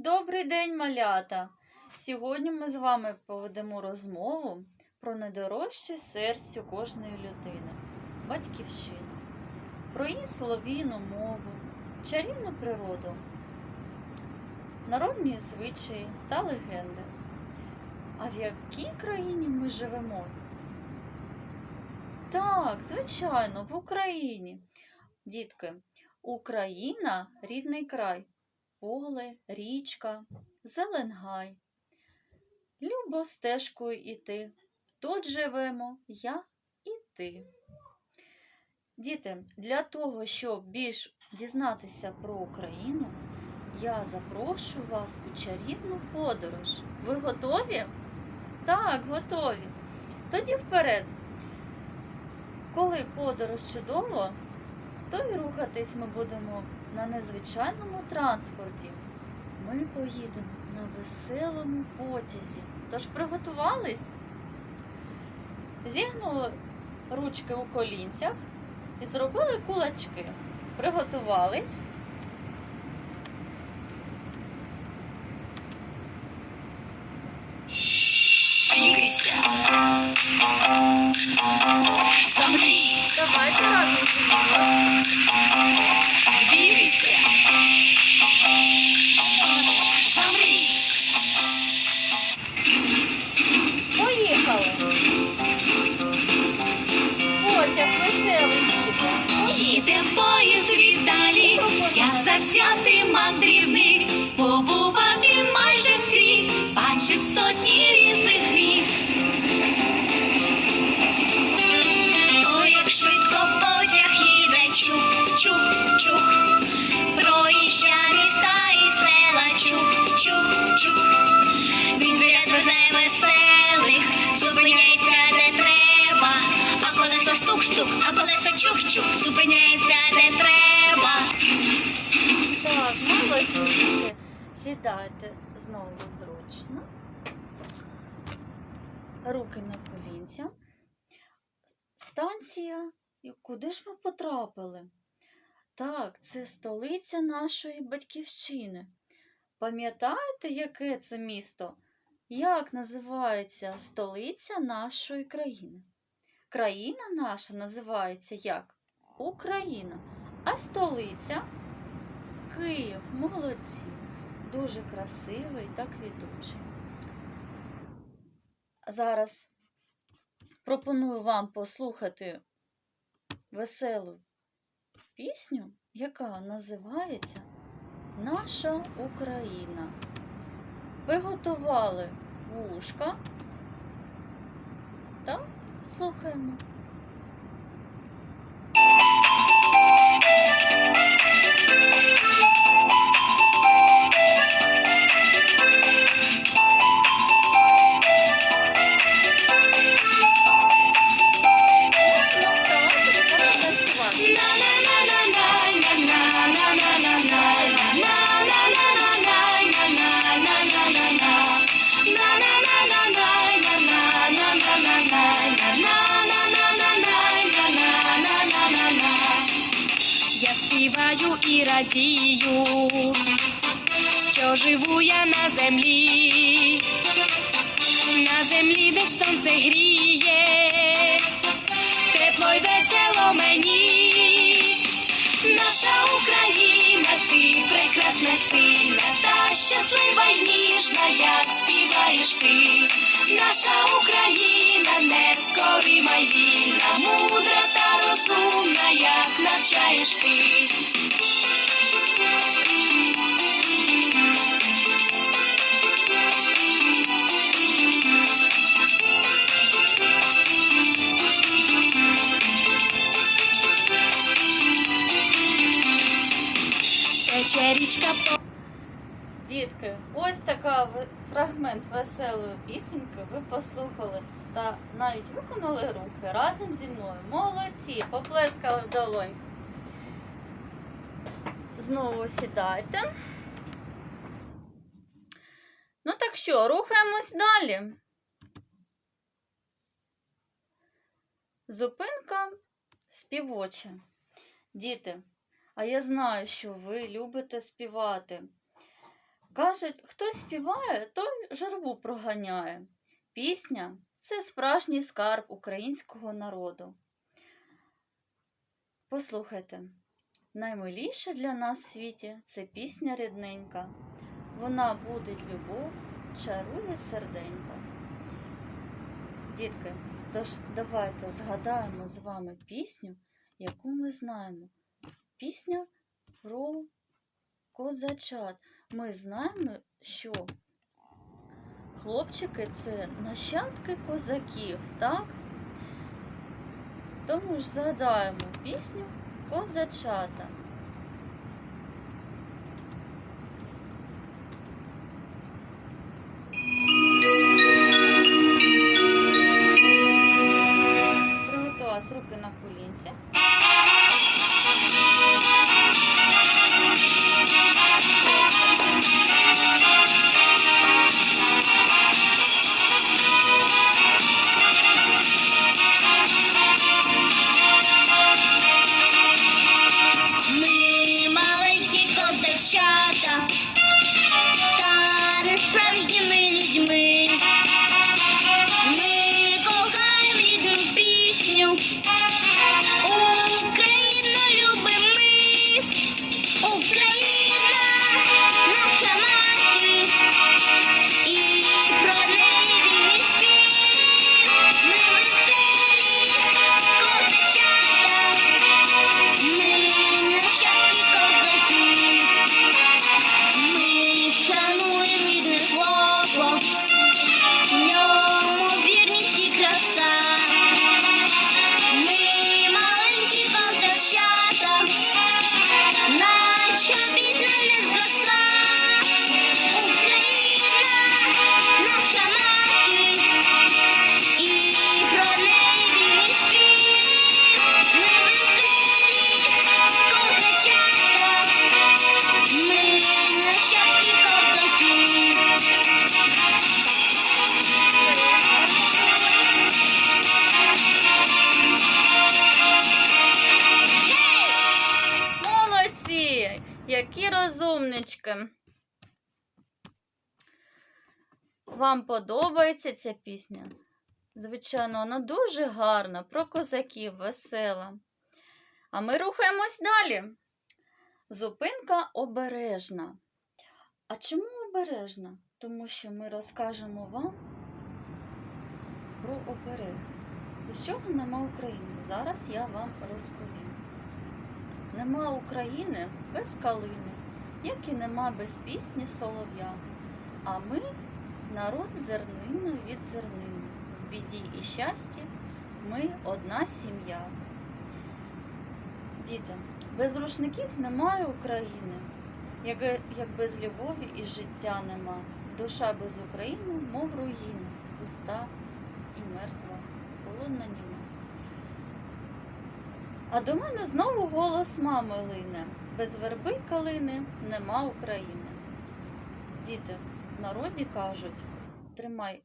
Добрий день, малята! Сьогодні ми з вами поведемо розмову про найдорожче серцю кожної людини батьківщину, про її солов'їну мову, чарівну природу, народні звичаї та легенди. А в якій країні ми живемо? Так, звичайно, в Україні. Дітки, Україна рідний край поле, річка, зеленгай. Любо стежкою іти. Тут живемо я і ти. Діти, для того, щоб більш дізнатися про Україну, я запрошую вас у чарівну подорож. Ви готові? Так, готові. Тоді вперед. Коли подорож чудово, то й рухатись ми будемо на незвичайному транспорті. Ми поїдемо на веселому потязі. Тож приготувались? Зігнули ручки у колінцях і зробили кулачки. Приготувались. Замри. Давайте Uh, uh, uh. Зупиняється де треба. Так, молодці. Сідайте знову зручно. Руки на колінця. Станція. Куди ж ми потрапили? Так, це столиця нашої батьківщини. Пам'ятаєте, яке це місто? Як називається столиця нашої країни? Країна наша називається як? Україна. А столиця Київ, молодці. Дуже красивий та квітучий. Зараз пропоную вам послухати веселу пісню, яка називається Наша Україна. Приготували вушка та слухаємо. Що живу я на землі, на землі, де сонце гріє, тепло й весело мені. Наша Україна, ти прекрасна сильна та щаслива й ніжна, як співаєш ти. Наша Україна нескорима вільна, мудра та розумна, як навчаєш ти. Річка Дітки, ось така фрагмент веселої пісеньки ви послухали та навіть виконали рухи разом зі мною. Молодці! Поплескали в долоньку. Знову сідайте. Ну так що, рухаємось далі. Зупинка співоча. Діти, а я знаю, що ви любите співати. Кажуть, хто співає, той журбу проганяє. Пісня це справжній скарб українського народу. Послухайте, наймиліше для нас в світі це пісня рідненька. Вона будить любов, чарує серденько. Дітки, тож давайте згадаємо з вами пісню, яку ми знаємо. Пісня про козачат. Ми знаємо, що хлопчики це нащадки козаків, так? Тому ж згадаємо пісню Козачата. Які розумнички! Вам подобається ця пісня? Звичайно, вона дуже гарна, про козаків, весела. А ми рухаємось далі. Зупинка обережна. А чому обережна? Тому що ми розкажемо вам про оберег. Без чого нема України? Зараз я вам розповім. Нема України без калини, як і нема без пісні солов'я. А ми народ зерниною від зернини. В біді і щасті ми одна сім'я. Діти, без рушників немає України, як, як без любові і життя нема. Душа без України, мов руїна, пуста і мертва, холодна німа. А до мене знову голос мами лине. Без верби калини нема України. Діти в народі кажуть: тримай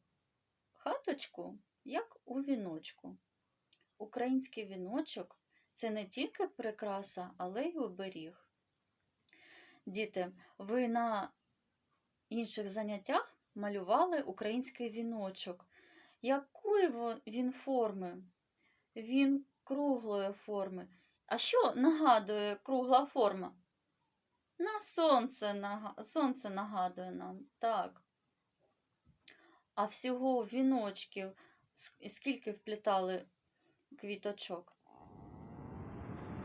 хаточку, як у віночку. Український віночок це не тільки прикраса, але й оберіг. Діти, ви на інших заняттях малювали український віночок. Якої він форми? Він круглої форми. А що нагадує кругла форма? На сонце, нага- сонце нагадує нам, так. А всього віночків скільки вплітали квіточок?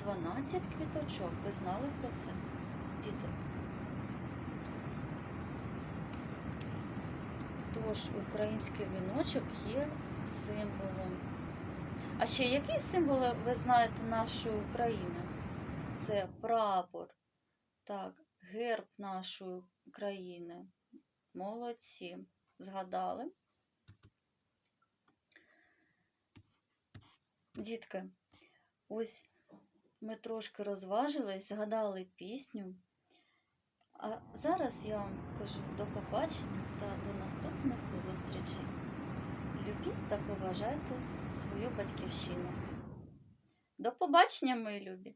12 квіточок. Ви знали про це, діти? Тож український віночок є символом. А ще які символи ви знаєте нашої України? Це прапор, так, герб нашої країни. Молодці. Згадали? Дітки, ось ми трошки розважились, згадали пісню. А зараз я вам кажу до побачення та до наступних зустрічей. Любіть та поважайте свою батьківщину. До побачення, мої любі!